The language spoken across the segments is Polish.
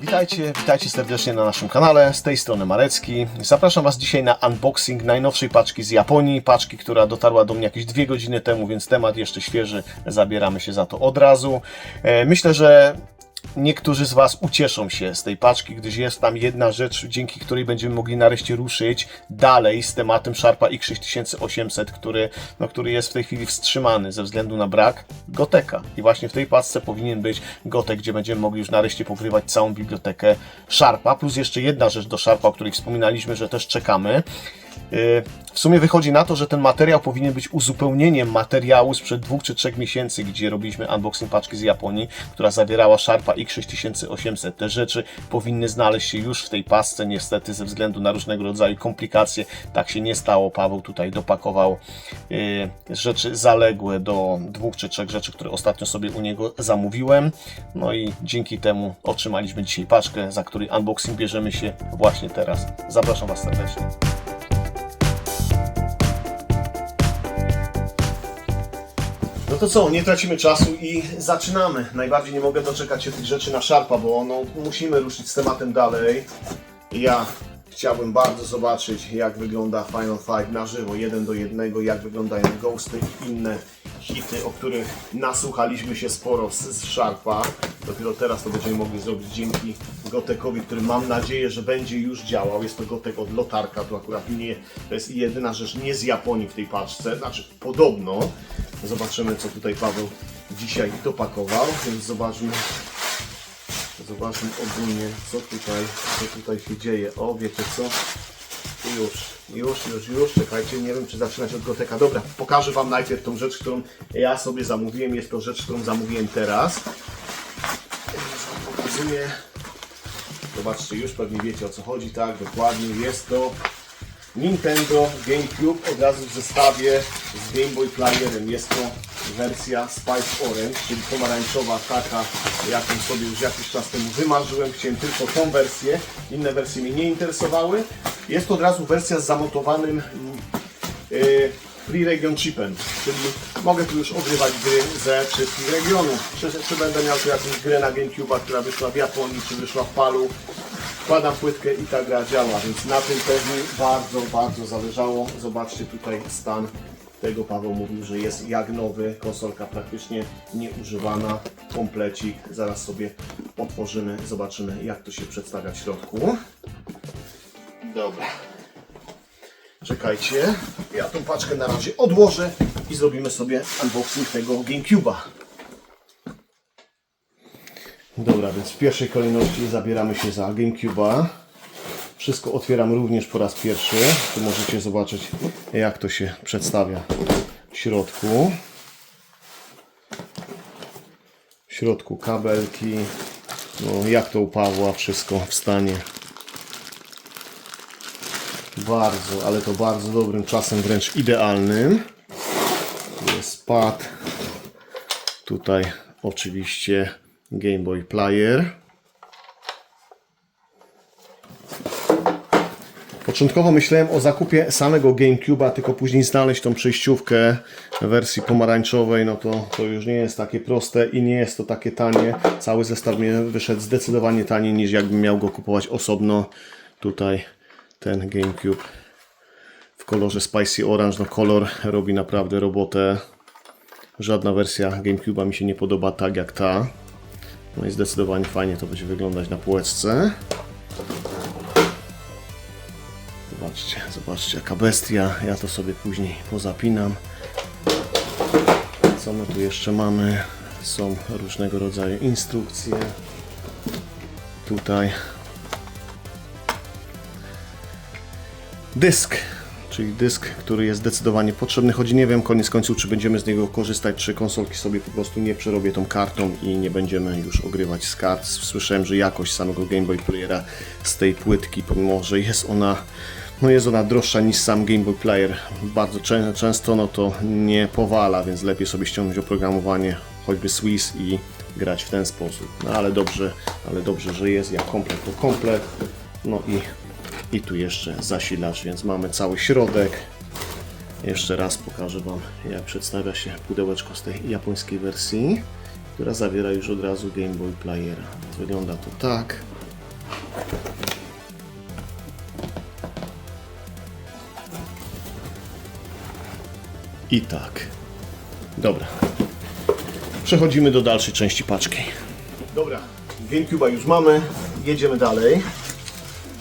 Witajcie, witajcie serdecznie na naszym kanale. Z tej strony Marecki. Zapraszam Was dzisiaj na unboxing najnowszej paczki z Japonii. Paczki, która dotarła do mnie jakieś dwie godziny temu, więc temat jeszcze świeży. Zabieramy się za to od razu. E, Myślę, że Niektórzy z Was ucieszą się z tej paczki, gdyż jest tam jedna rzecz, dzięki której będziemy mogli nareszcie ruszyć dalej z tematem Sharpa X6800, który, no, który jest w tej chwili wstrzymany ze względu na brak Goteka. I właśnie w tej paczce powinien być Gotek, gdzie będziemy mogli już nareszcie pokrywać całą bibliotekę Sharpa. Plus jeszcze jedna rzecz do Sharpa, o której wspominaliśmy, że też czekamy. Yy, W sumie wychodzi na to, że ten materiał powinien być uzupełnieniem materiału sprzed dwóch czy trzech miesięcy, gdzie robiliśmy unboxing paczki z Japonii, która zawierała Sharpa X6800. Te rzeczy powinny znaleźć się już w tej pasce, niestety ze względu na różnego rodzaju komplikacje tak się nie stało. Paweł tutaj dopakował yy, rzeczy zaległe do dwóch czy trzech rzeczy, które ostatnio sobie u niego zamówiłem. No i dzięki temu otrzymaliśmy dzisiaj paczkę, za której unboxing bierzemy się właśnie teraz. Zapraszam Was serdecznie. To co, nie tracimy czasu i zaczynamy. Najbardziej nie mogę doczekać się tych rzeczy na Sharpa, bo no, musimy ruszyć z tematem dalej. Ja chciałbym bardzo zobaczyć, jak wygląda Final Fight na żywo, jeden do jednego, jak wyglądają Ghosty i inne hity, o których nasłuchaliśmy się sporo z, z Sharpa. Dopiero teraz to będziemy mogli zrobić dzięki Gotekowi, który mam nadzieję, że będzie już działał. Jest to Gotek od Lotarka, to akurat nie, to jest jedyna rzecz nie z Japonii w tej paczce, znaczy podobno. Zobaczymy, co tutaj Paweł dzisiaj dopakował, więc zobaczmy, zobaczmy ogólnie, co tutaj, co tutaj się dzieje. O, wiecie co? Już, już, już, już, czekajcie, nie wiem, czy zaczynać od Goteka. Dobra, pokażę Wam najpierw tą rzecz, którą ja sobie zamówiłem. Jest to rzecz, którą zamówiłem teraz. Pokazuję. Zobaczcie, już pewnie wiecie o co chodzi, tak, dokładnie. Jest to Nintendo GameCube od razu w zestawie z Game Boy Playerem. Jest to wersja Spice Orange, czyli pomarańczowa, taka jaką sobie już jakiś czas temu wymarzyłem. Chciałem tylko tą wersję, inne wersje mnie nie interesowały. Jest to od razu wersja z zamontowanym mm, yy, Free Region chipem, czyli mogę tu już ogrywać gry ze wszystkich regionów. Czy, czy będę miał tu jakąś grę na GameCube'a, która wyszła w Japonii, czy wyszła w Palu, wkładam płytkę i ta gra działa, więc na tym pewnie bardzo, bardzo zależało. Zobaczcie tutaj stan tego Paweł mówił, że jest jak nowy, konsolka praktycznie nieużywana, komplecik. Zaraz sobie otworzymy, zobaczymy jak to się przedstawia w środku. Dobra. Czekajcie, ja tą paczkę na razie odłożę i zrobimy sobie unboxing tego GameCube'a. Dobra, więc w pierwszej kolejności zabieramy się za GameCube'a. Wszystko otwieram również po raz pierwszy. Tu możecie zobaczyć, jak to się przedstawia w środku. W środku kabelki. No, jak to u Pawła, wszystko w stanie bardzo, ale to bardzo dobrym, czasem wręcz idealnym. Jest pad. Tutaj oczywiście Game Boy Player. Początkowo myślałem o zakupie samego GameCube'a, tylko później znaleźć tą przejściówkę w wersji pomarańczowej, no to, to już nie jest takie proste i nie jest to takie tanie. Cały zestaw mi wyszedł zdecydowanie taniej niż jakbym miał go kupować osobno. Tutaj ten GameCube w kolorze Spicy Orange, no kolor robi naprawdę robotę. Żadna wersja GameCube'a mi się nie podoba tak jak ta. No i zdecydowanie fajnie to będzie wyglądać na półeczce. Zobaczcie, zobaczcie jaka bestia. Ja to sobie później pozapinam. Co my tu jeszcze mamy? Są różnego rodzaju instrukcje. Tutaj dysk, czyli dysk, który jest zdecydowanie potrzebny, choć nie wiem koniec końców, czy będziemy z niego korzystać, czy konsolki sobie po prostu nie przerobię tą kartą i nie będziemy już ogrywać z kart. Słyszałem, że jakość samego Game Boy Playera z tej płytki, pomimo że jest ona no jest ona droższa niż sam Game Boy Player. Bardzo czę często no to nie powala, więc lepiej sobie ściągnąć oprogramowanie, choćby Swiss i grać w ten sposób. No ale dobrze, ale dobrze, że jest jak komplet to komplet. No i, i tu jeszcze zasilacz, więc mamy cały środek. Jeszcze raz pokażę Wam, jak przedstawia się pudełeczko z tej japońskiej wersji, która zawiera już od razu Game Boy Playera. Wygląda to tak. I tak. Dobra. Przechodzimy do dalszej części paczki. Dobra, GameCube'a już mamy. Jedziemy dalej.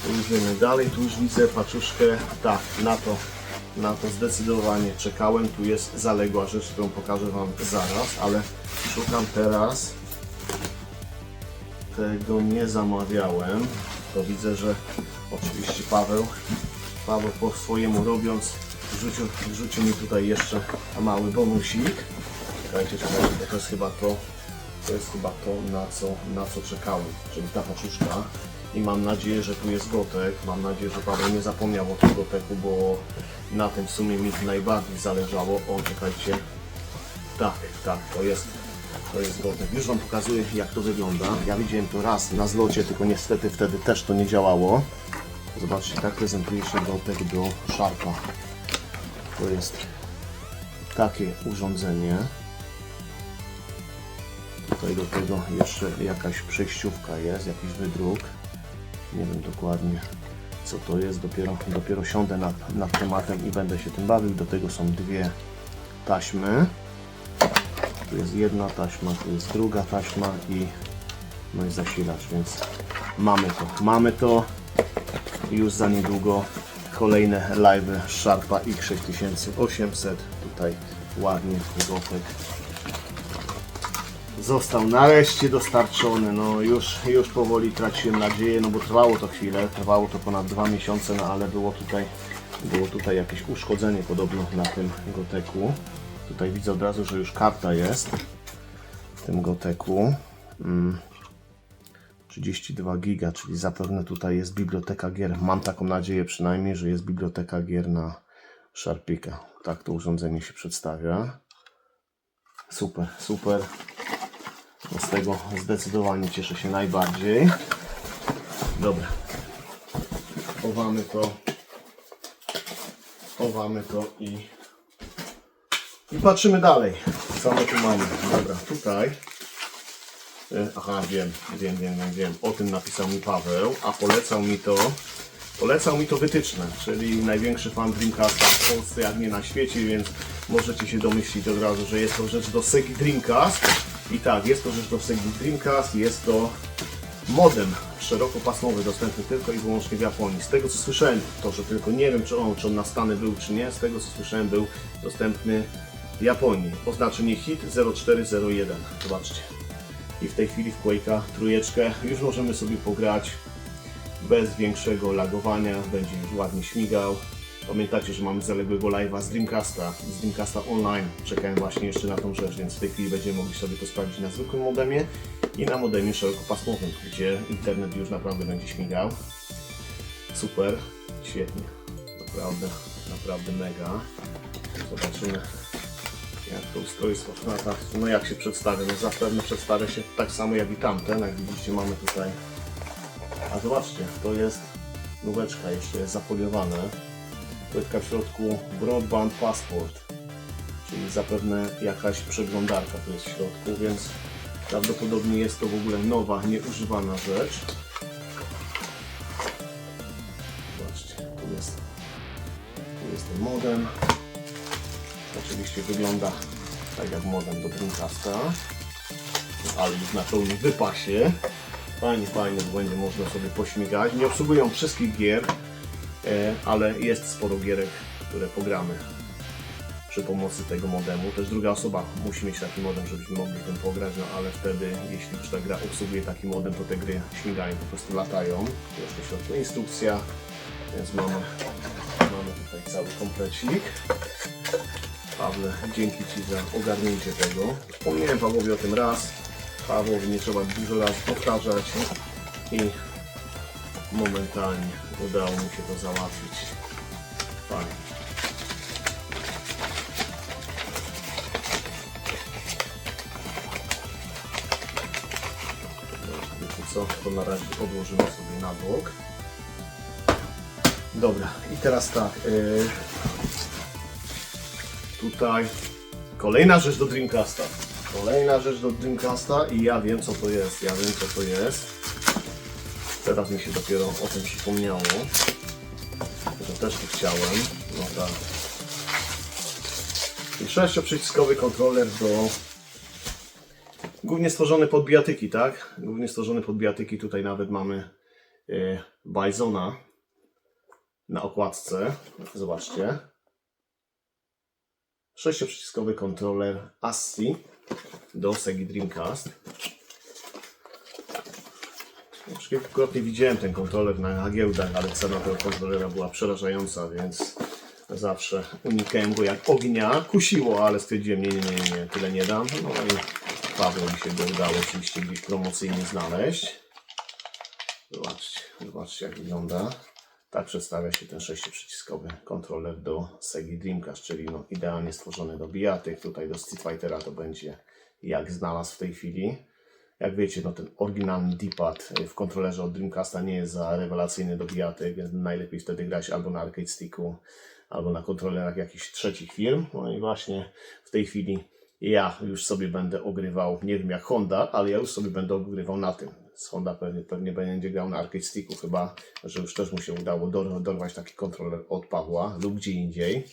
Jedziemy dalej. Tu już widzę paczuszkę. Tak, na to, na to zdecydowanie czekałem. Tu jest zaległa rzecz, którą pokażę Wam zaraz, ale szukam teraz. Tego nie zamawiałem. To widzę, że oczywiście Paweł, Paweł po swojemu robiąc, wrzucił, wrzucił mi tutaj jeszcze mały bonusik. Czekajcie, czekajcie, bo to jest chyba to, to jest chyba to, na co, na co czekałem, czyli ta paczuszka. I mam nadzieję, że tu jest gotek. Mam nadzieję, że Paweł nie zapomniał o tym goteku, bo na tym w sumie mi najbardziej zależało. O, czekajcie. Tak, tak, to jest, to jest gotek. Już Wam pokazuję, jak to wygląda. Ja widziałem to raz na zlocie, tylko niestety wtedy też to nie działało. Zobaczcie, tak prezentuje się gotek do Sharpa. To jest takie urządzenie. Tutaj do tego jeszcze jakaś przejściówka jest, jakiś wydruk. Nie wiem dokładnie co to jest. Dopiero, dopiero siądę nad, nad tematem i będę się tym bawił. Do tego są dwie taśmy. Tu jest jedna taśma, tu jest druga taśma i no i zasilacz, więc mamy to. Mamy to. Już za niedługo kolejne live Sharpa X6800. Tutaj ładnie gotek został nareszcie dostarczony. No już, już powoli traciłem nadzieję, no bo trwało to chwilę, trwało to ponad dwa miesiące, no ale było tutaj, było tutaj jakieś uszkodzenie podobno na tym goteku. Tutaj widzę od razu, że już karta jest w tym goteku. Mm. 32 giga, czyli zapewne tutaj jest biblioteka gier. Mam taką nadzieję przynajmniej, że jest biblioteka gier na Sharpika. Tak to urządzenie się przedstawia. Super, super. Z tego zdecydowanie cieszę się najbardziej. Dobra. Chowamy to. Chowamy to i, i patrzymy dalej. Co my tu mamy? Dobra, tutaj. E, Aha, wiem, wiem, wiem, wiem, wiem. O tym napisał mi Paweł, a polecał mi to. Polecał mi to wytyczne, czyli największy fan Dreamcasta w Polsce, jak nie na świecie, więc możecie się domyślić od razu, że jest to rzecz do Segi Dreamcast. I tak, jest to do Segi Dreamcast, jest to modem szerokopasmowy, dostępny tylko i wyłącznie w Japonii. Z tego co słyszałem, to że tylko nie wiem czy on, czy on na Stany był czy nie, z tego co słyszałem był dostępny w Japonii. Oznaczenie HIT 0401, zobaczcie. I w tej chwili w Quake'a trójeczkę już możemy sobie pograć bez większego lagowania, będzie już ładnie śmigał. Pamiętacie, że mamy zaległego live'a z Dreamcasta, z Dreamcasta Online. Czekałem właśnie jeszcze na tą rzecz, więc w tej chwili będziemy mogli sobie to sprawdzić na zwykłym modemie i na modemie szerokopasmowym, gdzie internet już naprawdę będzie śmigał. Super, świetnie, naprawdę, naprawdę mega. Zobaczymy jak to ustrojstwo latach, no jak się przedstawia, no zapewne przedstawia się tak samo jak i tamten, jak widzicie mamy tutaj a zobaczcie, to jest nóweczka jeszcze jest zafoliowane. Płytka w środku Broadband Passport, czyli zapewne jakaś przeglądarka tu jest w środku, więc prawdopodobnie jest to w ogóle nowa, nieużywana rzecz. Zobaczcie, tu jest, tu jest ten modem. Oczywiście wygląda tak jak modem do Dreamcasta, ale już na pełnym wypasie. Fajnie, fajnie, będzie można sobie pośmigać. Nie obsługują wszystkich gier, ale jest sporo gierek, które pogramy przy pomocy tego modemu. Też druga osoba musi mieć taki modem, żebyśmy mogli w tym pograć, no ale wtedy, jeśli już ta gra obsługuje taki modem, to te gry śmigają, po prostu latają. Jest w środku instrukcja, więc mamy, mamy tutaj cały komplecik. Pawle, dzięki Ci za ogarnięcie tego. Wspomniałem Pawłowi o tym raz. Pawłowi nie trzeba dużo razy powtarzać i momentalnie udało mu się to załatwić. Fajnie. Wiecie co, to na razie odłożymy sobie na bok. Dobra, i teraz tak. Yy, tutaj kolejna rzecz do Dreamcasta. Kolejna rzecz do Dreamcasta i ja wiem co to jest, ja wiem co to jest. Teraz mi się dopiero o tym przypomniało, że też tu chciałem. No tak. I sześcioprzyciskowy kontroler do Głównie stworzony pod bijatyki, tak? Głównie stworzony pod bijatyki. Tutaj nawet mamy e, Bisona na okładce. Zobaczcie. Sześcioprzyciskowy kontroler ASCII do Segi Dreamcast. Już kilkukrotnie widziałem ten kontroler na giełdach, ale cena tego kontrolera była przerażająca, więc zawsze unikałem go jak ognia. Kusiło, ale stwierdziłem, nie, nie, nie, nie, tyle nie dam. No i Paweł mi się go udało oczywiście gdzieś promocyjnie znaleźć. Zobaczcie, zobaczcie jak wygląda. Tak przedstawia się ten sześcioprzyciskowy kontroler do Segi Dreamcast, czyli no, idealnie stworzony do bijatyk. Tutaj do Street Fightera to będzie jak znalazł w tej chwili. Jak wiecie, no ten oryginalny D-pad w kontrolerze od Dreamcasta nie jest za rewelacyjny do bijatyk, więc najlepiej wtedy grać albo na arcade sticku, albo na kontrolerach jakichś trzecich firm. No i właśnie w tej chwili ja już sobie będę ogrywał, nie wiem jak Honda, ale ja już sobie będę ogrywał na tym. Z Honda pewnie, pewnie będzie grał na arcade sticku, chyba, że już też mu się udało dor- dorwać taki kontroler od Pawła lub gdzie indziej.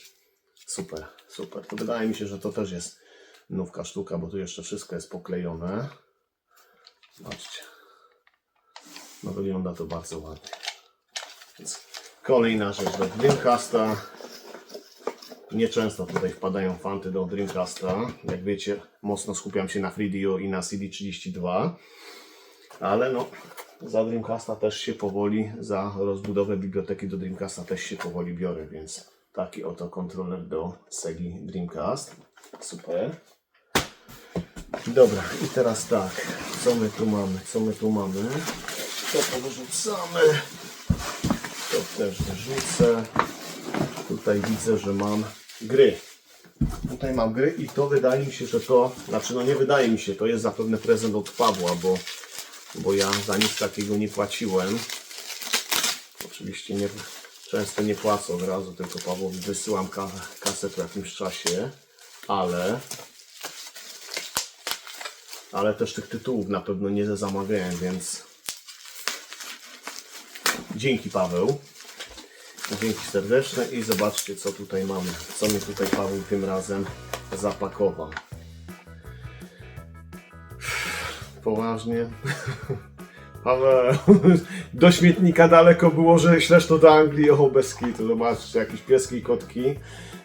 Super, super. To wydaje mi się, że to też jest nówka sztuka, bo tu jeszcze wszystko jest poklejone. Zobaczcie. No wygląda to bardzo ładnie. Więc kolejna rzecz do Dreamcasta. Nieczęsto tutaj wpadają fanty do Dreamcasta. Jak wiecie, mocno skupiam się na FreeDio i na CD32. Ale no, za Dreamcasta też się powoli, za rozbudowę biblioteki do Dreamcasta też się powoli biorę, więc taki oto kontroler do Segi Dreamcast. Super. Dobra, i teraz tak, co my tu mamy, co my tu mamy? To powyrzucamy, to też wyrzucę. Tutaj widzę, że mam gry. Tutaj mam gry i to wydaje mi się, że to, znaczy no nie wydaje mi się, to jest zapewne prezent od Pawła, bo, bo ja za nic takiego nie płaciłem. Oczywiście nie, często nie płacę od razu, tylko Pawłowi wysyłam ka kasę po jakimś czasie, ale ale też tych tytułów na pewno nie zamawiałem, więc dzięki Paweł. Dzięki serdeczne i zobaczcie co tutaj mamy. Co mi tutaj Paweł tym razem zapakował. Poważnie. Paweł, do śmietnika daleko było, że ślesz to do Anglii, o bez kitu. Zobaczcie, jakieś pieski i kotki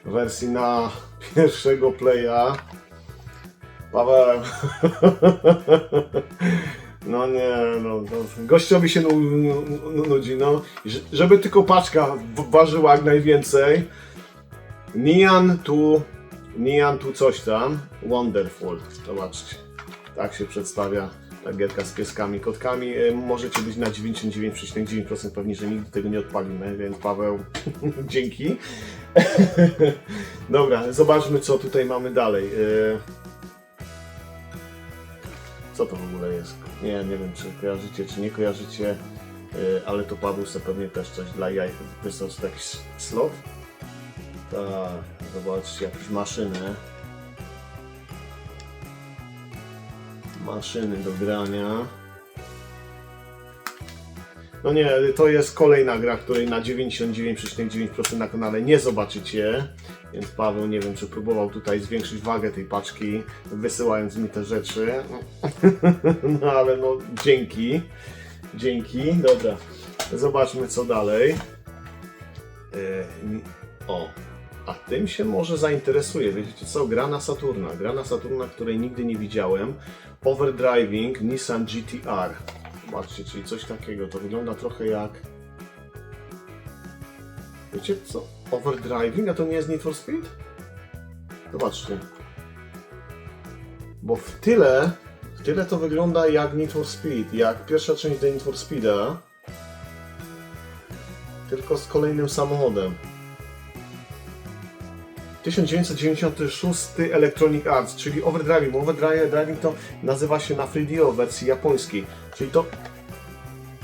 w wersji na pierwszego playa. Paweł. No nie, no, no gościowi się nu, nu, nu, nudzi, no. Żeby tylko paczka ważyła jak najwięcej. Nian tu, Nian tu coś tam. Wonderful, zobaczcie. Tak się przedstawia ta gierka z pieskami, kotkami. E, Możecie być na 99,9% pewni, że nigdy tego nie odpalimy, więc Paweł, dzięki. Dobra, zobaczmy co tutaj mamy dalej. Co to w ogóle jest? Nie, nie wiem, czy kojarzycie, czy nie kojarzycie, yy, ale to Paweł sobie pewnie też coś dla jaj wysłał z jakiś slot. Tak, zobaczcie, jakieś maszyny. Maszyny do grania. No nie, to jest kolejna gra, której na 99,9% na kanale nie zobaczycie. Więc Paweł, nie wiem, czy próbował tutaj zwiększyć wagę tej paczki, wysyłając mi te rzeczy. No ale no, dzięki. Dzięki. Dobra, zobaczmy co dalej. E, O, a tym się może zainteresuje. Wiecie co? Gra na Saturna. Gra na Saturna, której nigdy nie widziałem. Overdriving Nissan GTR. Zobaczcie, czyli coś takiego. To wygląda trochę jak... Wiecie co? Overdriving? A to nie jest Need for Speed? Zobaczcie. Bo w tyle, w tyle to wygląda jak Need for Speed, jak pierwsza część do Need for Speeda, tylko z kolejnym samochodem. 1996 Electronic Arts, czyli Overdriving. Overdriving to nazywa się na FreeDio w wersji japońskiej. Czyli to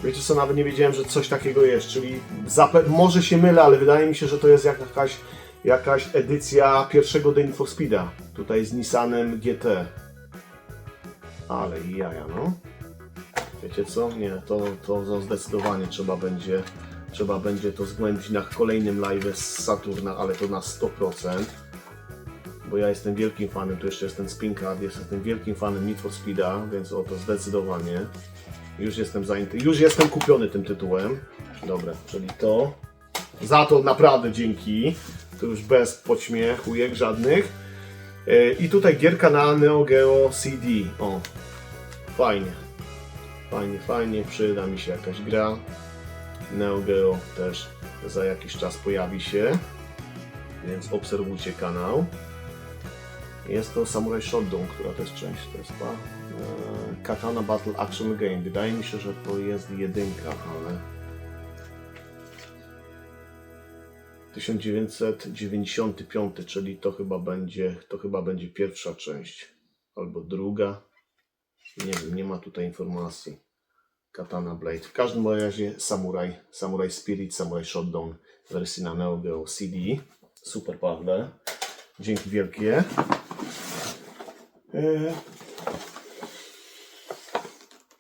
Wiecie co, nawet nie wiedziałem, że coś takiego jest, czyli może się mylę, ale wydaje mi się, że to jest jakaś jakaś edycja pierwszego Day for Speeda. Tutaj z Nissanem GT. Ale jaja, no. Wiecie co? Nie, to, to zdecydowanie trzeba będzie, trzeba będzie to zgłębić na kolejnym live z Saturna, ale to na 100%. Bo ja jestem wielkim fanem, tu jeszcze jest ten Spincard, jestem wielkim fanem Need for Speeda, więc o to zdecydowanie. Już jestem już jestem kupiony tym tytułem. Dobra, czyli to. Za to naprawdę dzięki. To już bez podśmiechujek żadnych. E, I tutaj gierka na Neo Geo CD. O, fajnie. Fajnie, fajnie. Przyda mi się jakaś gra. Neo Geo też za jakiś czas pojawi się. Więc obserwujcie kanał. Jest to Samurai Shodown, która jest część. Chyba e, Katana Battle Action Game. Wydaje mi się, że to jest jedynka, ale 1995, czyli to chyba będzie, to chyba będzie pierwsza część albo druga. Nie wiem, nie ma tutaj informacji. Katana Blade. W każdym razie Samurai, Samurai Spirit, Samurai Shodown wersji na Neo Geo CD. Super Pawle. Dzięki wielkie. E,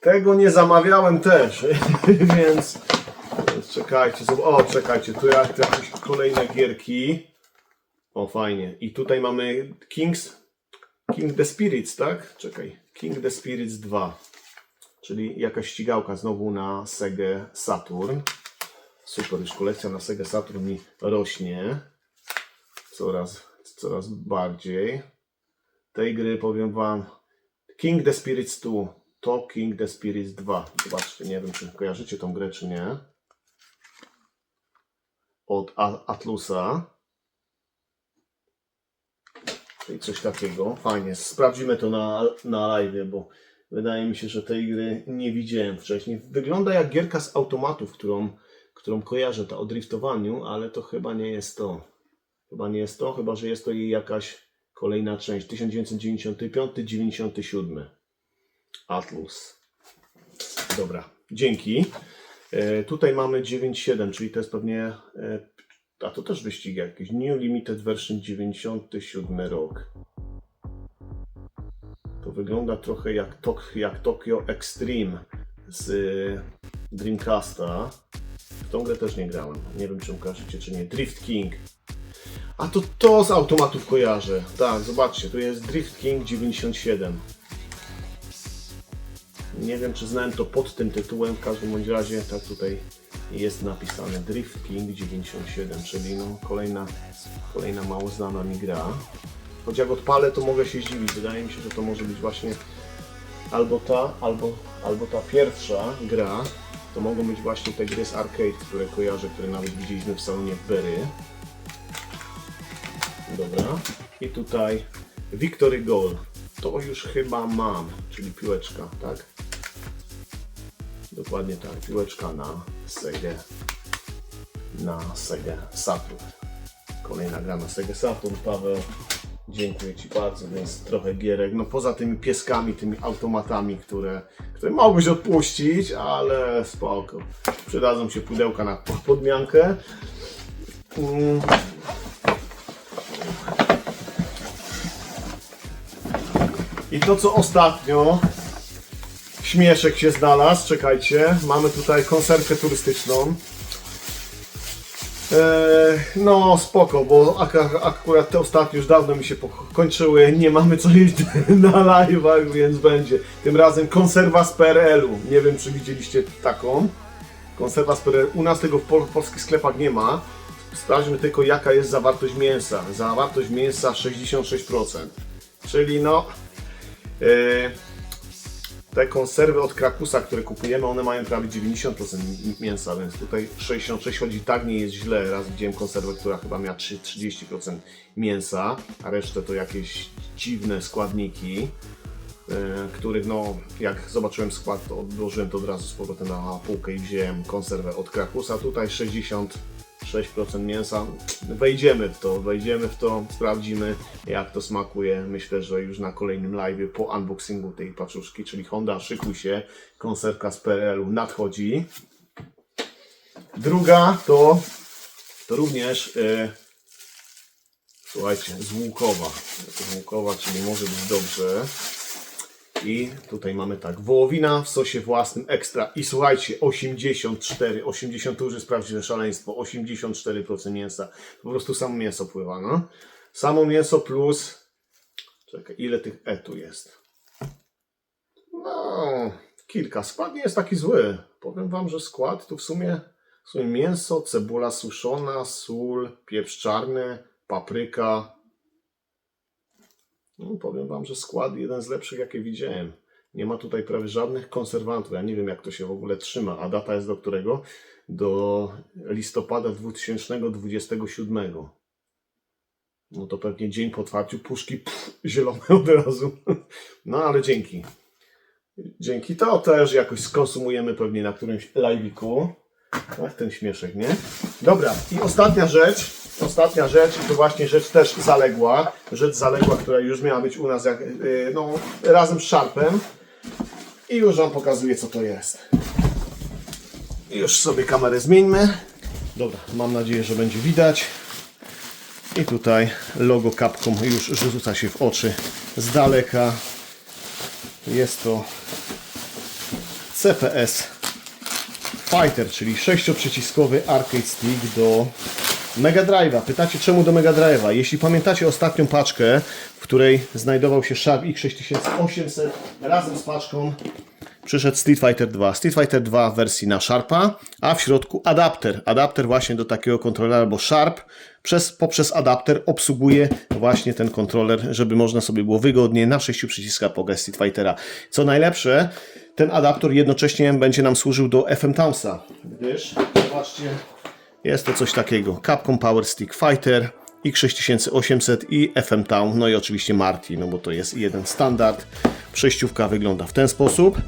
Tego nie zamawiałem też, więc czekajcie, o czekajcie, tu jakieś kolejne gierki. O fajnie. I tutaj mamy Kings, King the Spirits, tak? Czekaj, King the Spirits 2. Czyli jakaś ścigałka znowu na Sega Saturn. Super, już kolekcja na Sega Saturn mi rośnie. Coraz, coraz bardziej. Tej gry powiem wam King the Spirits 2 to King the Spirits 2. Zobaczcie, nie wiem czy kojarzycie tą grę czy nie od Atlusa. Czyli coś takiego. Fajnie. Sprawdzimy to na, na live, bo wydaje mi się, że tej gry nie widziałem wcześniej. Wygląda jak gierka z automatów, którą, którą kojarzę, ta o driftowaniu, ale to chyba nie jest to. Chyba nie jest to, chyba że jest to jej jakaś kolejna część. 1995-97. Atlus. Dobra, dzięki. E, tutaj mamy 9.7, czyli to jest pewnie. E, a to też wyścig jakiś. New Limited Version 97 rok. Wygląda trochę jak, Tok, jak Tokyo Extreme z e, Dreamcasta. W tą grę też nie grałem. Nie wiem, czy kojarzycie, czy nie. Drift King. A to to z automatów kojarzę. Tak, zobaczcie, tu jest Drift King 97. Nie wiem, czy znałem to pod tym tytułem, w każdym bądź razie tak tutaj jest napisane Drift King 97, czyli no kolejna, kolejna mało znana mi gra. Choć jak odpalę, to mogę się zdziwić. Wydaje mi się, że to może być właśnie albo ta, albo, albo ta pierwsza gra. To mogą być właśnie te gry z arcade, które kojarzę, które nawet widzieliśmy w salonie Berry. Dobra. I tutaj Victory Goal. To już chyba mam, czyli piłeczka, tak? Dokładnie tak, piłeczka na Sega. Na Sega Saturn. Kolejna gra na Sega Saturn, Paweł. Dziękuję Ci bardzo, więc trochę gierek. No poza tymi pieskami, tymi automatami, które, które mogłeś odpuścić, ale spoko. Przydadzą się pudełka na podmiankę. Mm. I to co ostatnio, śmieszek się znalazł, czekajcie, mamy tutaj konserwę turystyczną. Eee, no spoko, bo ak- akurat te ostatnie już dawno mi się kończyły, nie mamy co jeść na live'ach, więc będzie. Tym razem konserwa z PRL-u, nie wiem czy widzieliście taką. Konserwa z PRL, u nas tego w pol- polskich sklepach nie ma. Sprawdźmy tylko jaka jest zawartość mięsa. Zawartość mięsa 66%. Czyli no... Eee, te konserwy od Krakusa, które kupujemy, one mają prawie 90% mi- mięsa, więc tutaj 66 chodzi tak nie jest źle. Raz widziałem konserwę, która chyba miała 3, 30% mięsa, a resztę to jakieś dziwne składniki, e, których no, jak zobaczyłem skład, to odłożyłem to od razu z powrotem na półkę i wziąłem konserwę od Krakusa. Tutaj 66% mięsa. Wejdziemy w to, wejdziemy w to, sprawdzimy jak to smakuje. Myślę, że już na kolejnym live po unboxingu tej paczuszki, czyli Honda, szykuj się, konserwka z PRL-u nadchodzi. Druga to, to również e, Słuchajcie, z Łukowa. Z Łukowa, czyli może być dobrze. I tutaj mamy tak, wołowina w sosie własnym ekstra. I słuchajcie, 84, 80 to już jest prawdziwe szaleństwo. 84% mięsa. Po prostu samo mięso pływa, no. Samo mięso plus. Czekaj, ile tych E tu jest? No, kilka. Skład nie jest taki zły. Powiem wam, że skład tu w sumie, w sumie mięso, cebula suszona, sól, pieprz czarny, papryka. No, powiem wam, że skład jeden z lepszych, jakie widziałem. Nie ma tutaj prawie żadnych konserwantów. Ja nie wiem, jak to się w ogóle trzyma. A data jest do którego? Do listopada 2027. No to pewnie dzień po otwarciu puszki pff, zielone od razu. No ale dzięki. Dzięki to też jakoś skonsumujemy pewnie na którymś live'iku. Ach, ten śmieszek, nie? Dobra, i ostatnia rzecz. Ostatnia rzecz, to właśnie rzecz też zaległa. Rzecz zaległa, która już miała być u nas jak, yy, no, razem z Sharpem. I już Wam pokazuję, co to jest. Już sobie kamerę zmieńmy. Dobra, mam nadzieję, że będzie widać. I tutaj logo Capcom już rzuca się w oczy z daleka. Jest to CPS Fighter, czyli sześcioprzyciskowy arcade stick do Mega Drive'a. Pytacie czemu do Mega Drive'a? Jeśli pamiętacie ostatnią paczkę, w której znajdował się Sharp X6800 razem z paczką przyszedł Street Fighter 2. Street Fighter 2 w wersji na Sharpa, a w środku adapter. Adapter właśnie do takiego kontrolera, bo Sharp przez, poprzez adapter obsługuje właśnie ten kontroler, żeby można sobie było wygodnie na sześciu przyciskach pograć Street Fightera. Co najlepsze, ten adapter jednocześnie będzie nam służył do FM Townsa, gdyż, zobaczcie, jest to coś takiego. Capcom Power Stick Fighter, X6800 i FM Town, no i oczywiście Marty, no bo to jest jeden standard. Przejściówka wygląda w ten sposób.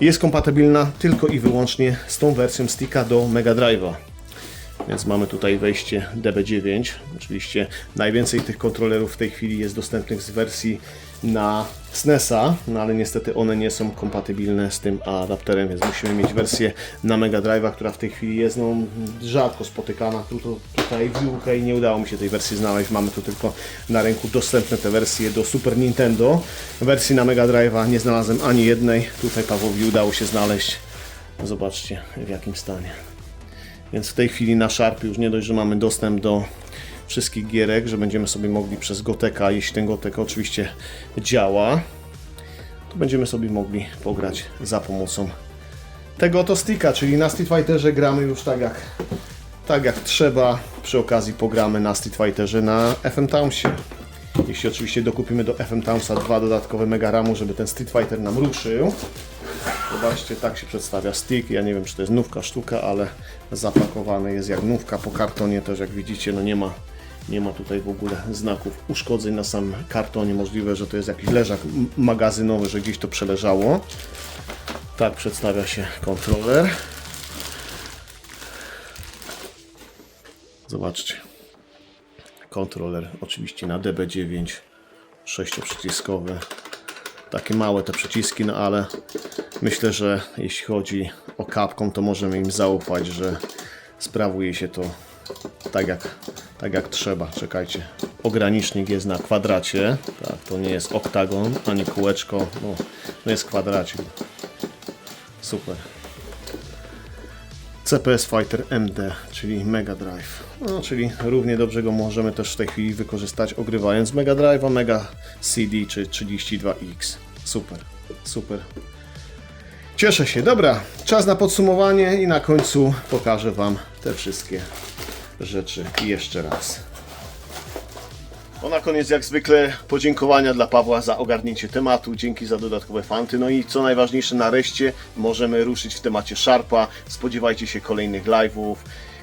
Jest kompatybilna tylko i wyłącznie z tą wersją sticka do Mega Drive'a. Więc mamy tutaj wejście DB9. Oczywiście najwięcej tych kontrolerów w tej chwili jest dostępnych z wersji na SNESa, no ale niestety one nie są kompatybilne z tym adapterem, więc musimy mieć wersję na Mega Drive'a, która w tej chwili jest no, rzadko spotykana. Tu, tu, tutaj w UK nie udało mi się tej wersji znaleźć. Mamy tu tylko na rynku dostępne te wersje do Super Nintendo. Wersji na Mega Drive'a nie znalazłem ani jednej. Tutaj Pawłowi udało się znaleźć. Zobaczcie w jakim stanie. Więc w tej chwili na Sharpie już nie dość, że mamy dostęp do wszystkich gierek, że będziemy sobie mogli przez Goteka, jeśli ten Gotek oczywiście działa, to będziemy sobie mogli pograć za pomocą tego oto sticka, czyli na Street Fighterze gramy już tak jak, tak jak trzeba. Przy okazji pogramy na Street Fighterze na FM Townsie. Jeśli oczywiście dokupimy do FM Townsa dwa dodatkowe Mega Ramu, żeby ten Street Fighter nam ruszył. Zobaczcie, tak się przedstawia stick. Ja nie wiem, czy to jest nówka sztuka, ale zapakowany jest jak nówka po kartonie. Też jak widzicie, no nie ma, nie ma tutaj w ogóle znaków uszkodzeń na samym kartonie. Możliwe, że to jest jakiś leżak magazynowy, że gdzieś to przeleżało. Tak przedstawia się kontroler. Zobaczcie. Kontroler oczywiście na DB9 sześcioprzyciskowy takie małe te przyciski, no ale myślę, że jeśli chodzi o Capcom, to możemy im zaufać, że sprawuje się to tak jak, tak jak trzeba. Czekajcie, ogranicznik jest na kwadracie, tak, to nie jest oktagon, ani kółeczko, no, no jest kwadracik. Super. CPS Fighter MD, czyli Mega Drive. No, czyli równie dobrze go możemy też w tej chwili wykorzystać ogrywając Mega Drive'a, Mega CD czy 32X. Super, super. Cieszę się. Dobra, czas na podsumowanie i na końcu pokażę Wam te wszystkie rzeczy jeszcze raz. No na koniec jak zwykle podziękowania dla Pawła za ogarnięcie tematu, dzięki za dodatkowe fanty, no i co najważniejsze nareszcie możemy ruszyć w temacie Sharpa, spodziewajcie się kolejnych live'ów,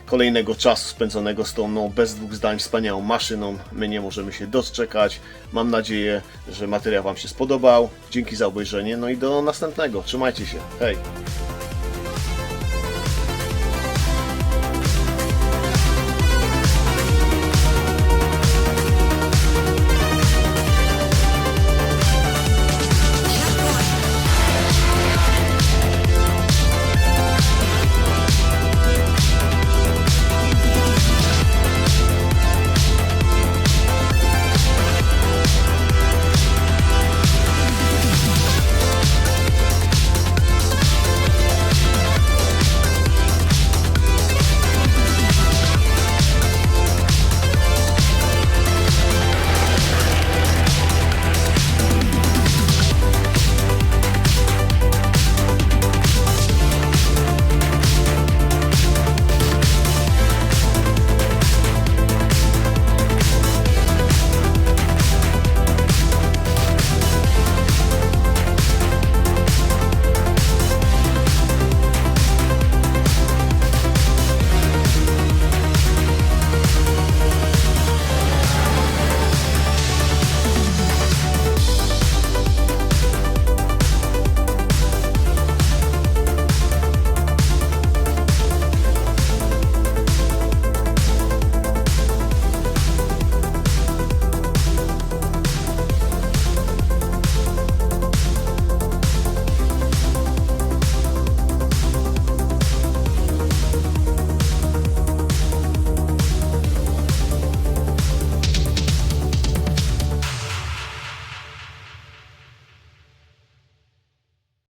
kolejnego czasu spędzonego z tą no, bez dwóch zdań wspaniałą maszyną, my nie możemy się doczekać, mam nadzieję, że materiał Wam się spodobał, dzięki za obejrzenie, no i do następnego, trzymajcie się, hej!